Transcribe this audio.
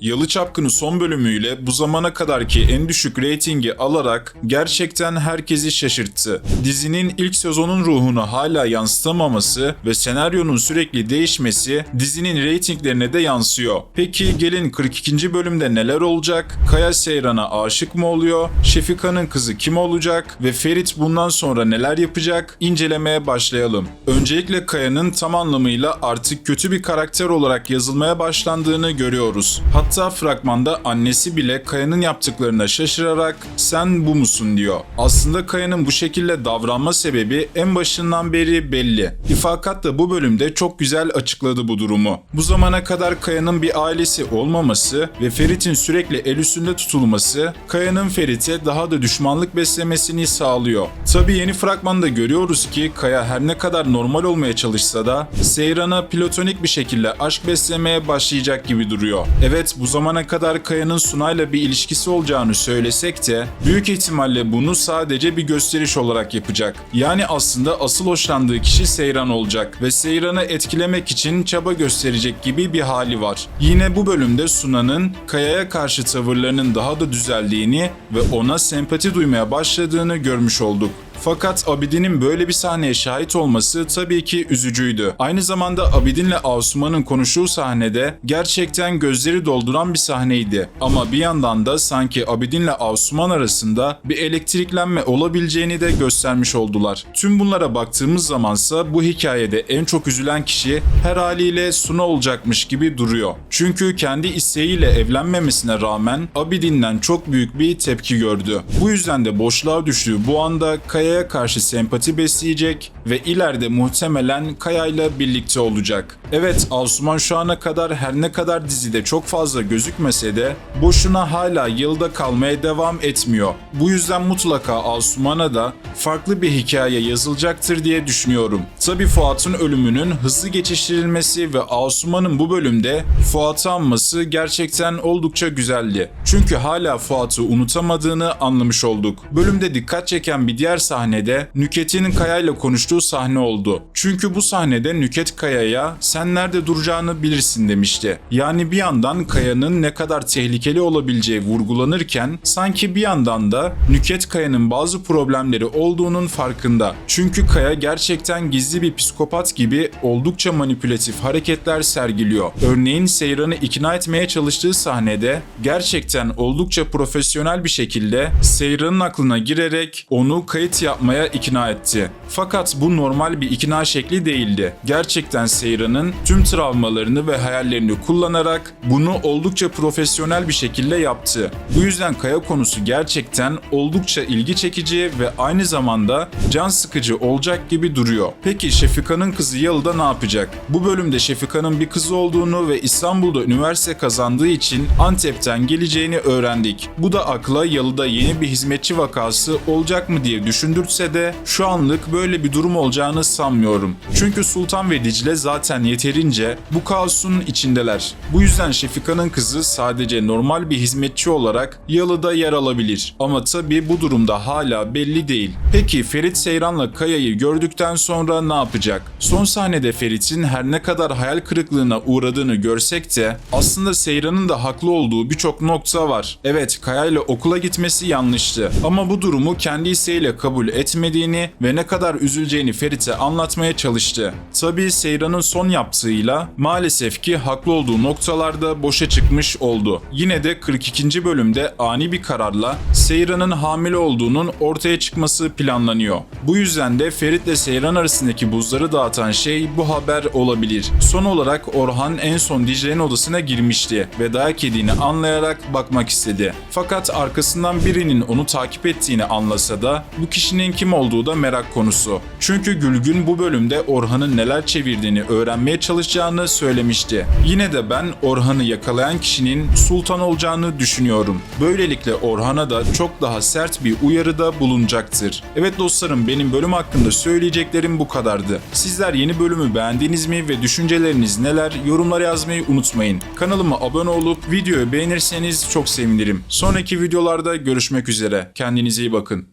Yalı Çapkını son bölümüyle bu zamana kadarki en düşük reytingi alarak gerçekten herkesi şaşırttı. Dizinin ilk sezonun ruhunu hala yansıtamaması ve senaryonun sürekli değişmesi dizinin reytinglerine de yansıyor. Peki gelin 42. bölümde neler olacak? Kaya Seyran'a aşık mı oluyor? Şefika'nın kızı kim olacak? Ve Ferit bundan sonra neler yapacak? İncelemeye başlayalım. Öncelikle Kaya'nın tam anlamıyla artık kötü bir karakter olarak yazılmaya başlandığını görüyoruz. Hatta fragmanda annesi bile Kaya'nın yaptıklarına şaşırarak sen bu musun diyor. Aslında Kaya'nın bu şekilde davranma sebebi en başından beri belli. İfakat da bu bölümde çok güzel açıkladı bu durumu. Bu zamana kadar Kaya'nın bir ailesi olmaması ve Ferit'in sürekli el üstünde tutulması Kaya'nın Ferit'e daha da düşmanlık beslemesini sağlıyor. Tabi yeni fragmanda görüyoruz ki Kaya her ne kadar normal olmaya çalışsa da Seyran'a platonik bir şekilde aşk beslemeye başlayacak gibi duruyor. Evet bu zamana kadar Kaya'nın Sunay'la bir ilişkisi olacağını söylesek de büyük ihtimalle bunu sadece bir gösteriş olarak yapacak. Yani aslında asıl hoşlandığı kişi Seyran olacak ve Seyran'ı etkilemek için çaba gösterecek gibi bir hali var. Yine bu bölümde Suna'nın Kaya'ya karşı tavırlarının daha da düzeldiğini ve ona sempati duymaya başladığını görmüş olduk. Fakat Abidin'in böyle bir sahneye şahit olması tabii ki üzücüydü. Aynı zamanda Abidin'le Asuman'ın konuştuğu sahnede gerçekten gözleri dolduran bir sahneydi. Ama bir yandan da sanki Abidin'le Asuman arasında bir elektriklenme olabileceğini de göstermiş oldular. Tüm bunlara baktığımız zamansa bu hikayede en çok üzülen kişi her haliyle Suna olacakmış gibi duruyor. Çünkü kendi isteğiyle evlenmemesine rağmen Abidin'den çok büyük bir tepki gördü. Bu yüzden de boşluğa düştüğü bu anda Kaya'ya karşı sempati besleyecek ve ileride muhtemelen Kaya'yla birlikte olacak. Evet Asuman şu ana kadar her ne kadar dizide çok fazla gözükmese de boşuna hala yılda kalmaya devam etmiyor. Bu yüzden mutlaka Asuman'a da farklı bir hikaye yazılacaktır diye düşünüyorum. Tabi Fuat'ın ölümünün hızlı geçiştirilmesi ve Asuman'ın bu bölümde Fuat'ı anması gerçekten oldukça güzeldi. Çünkü hala Fuat'ı unutamadığını anlamış olduk. Bölümde dikkat çeken bir diğer sahnede Nüket'in Kaya'yla konuştuğu sahne oldu. Çünkü bu sahnede Nüket Kaya'ya sen nerede duracağını bilirsin demişti. Yani bir yandan Kaya'nın ne kadar tehlikeli olabileceği vurgulanırken sanki bir yandan da Nüket Kaya'nın bazı problemleri olduğunun farkında. Çünkü Kaya gerçekten gizli bir psikopat gibi oldukça manipülatif hareketler sergiliyor. Örneğin Seyran'ı ikna etmeye çalıştığı sahnede gerçekten oldukça profesyonel bir şekilde Seyran'ın aklına girerek onu kayıt yapmaya ikna etti. Fakat bu normal bir ikna şekli değildi. Gerçekten Seyran'ın tüm travmalarını ve hayallerini kullanarak bunu oldukça profesyonel bir şekilde yaptı. Bu yüzden Kaya konusu gerçekten oldukça ilgi çekici ve aynı zamanda can sıkıcı olacak gibi duruyor. Peki Şefika'nın kızı Yalı'da ne yapacak? Bu bölümde Şefika'nın bir kızı olduğunu ve İstanbul'da üniversite kazandığı için Antep'ten geleceğini öğrendik. Bu da akla Yalı'da yeni bir hizmetçi vakası olacak mı diye düşündürtse de şu anlık böyle bir durum olacağını sanmıyorum. Çünkü Sultan ve Dicle zaten yeterince bu kaosun içindeler. Bu yüzden Şefika'nın kızı sadece normal bir hizmetçi olarak Yalı'da yer alabilir. Ama tabii bu durumda hala belli değil. Peki Ferit Seyran'la Kaya'yı gördükten sonra ne yapacak? Son sahnede Ferit'in her ne kadar hayal kırıklığına uğradığını görsek de aslında Seyran'ın da haklı olduğu birçok nokta var. Evet Kaya'yla okula gitmesi yanlıştı. Ama bu durumu kendi isteğiyle kabul etmediğini ve ne kadar üzüleceğini Ferit'e anlatmaya çalıştı. Tabii Seyran'ın son yaptığıyla maalesef ki haklı olduğu noktalarda boşa çıkmış oldu. Yine de 42. bölümde ani bir kararla Seyran'ın hamile olduğunun ortaya çıkması planlanıyor. Bu yüzden de Ferit ile Seyran arasındaki buzları dağıtan şey bu haber olabilir. Son olarak Orhan en son Dicle'nin odasına girmişti ve dayak yediğini anlayarak bakmak istedi. Fakat arkasından birinin onu takip ettiğini anlasa da bu kişinin kim olduğu da merak konusu. Çünkü Gülgün bu bölümde Orhan'ın neler çevirdiğini öğrenmeye çalışacağını söylemişti. Yine de ben Orhan'ı yakalayan kişinin Sultan olacağını düşünüyorum. Böylelikle Orhan'a da çok daha sert bir uyarıda bulunacaktır. Evet dostlarım benim bölüm hakkında söyleyeceklerim bu kadardı. Sizler yeni bölümü beğendiniz mi ve düşünceleriniz neler yorumlara yazmayı unutmayın. Kanalıma abone olup videoyu beğenirseniz çok sevinirim. Sonraki videolarda görüşmek üzere. Kendinize iyi bakın.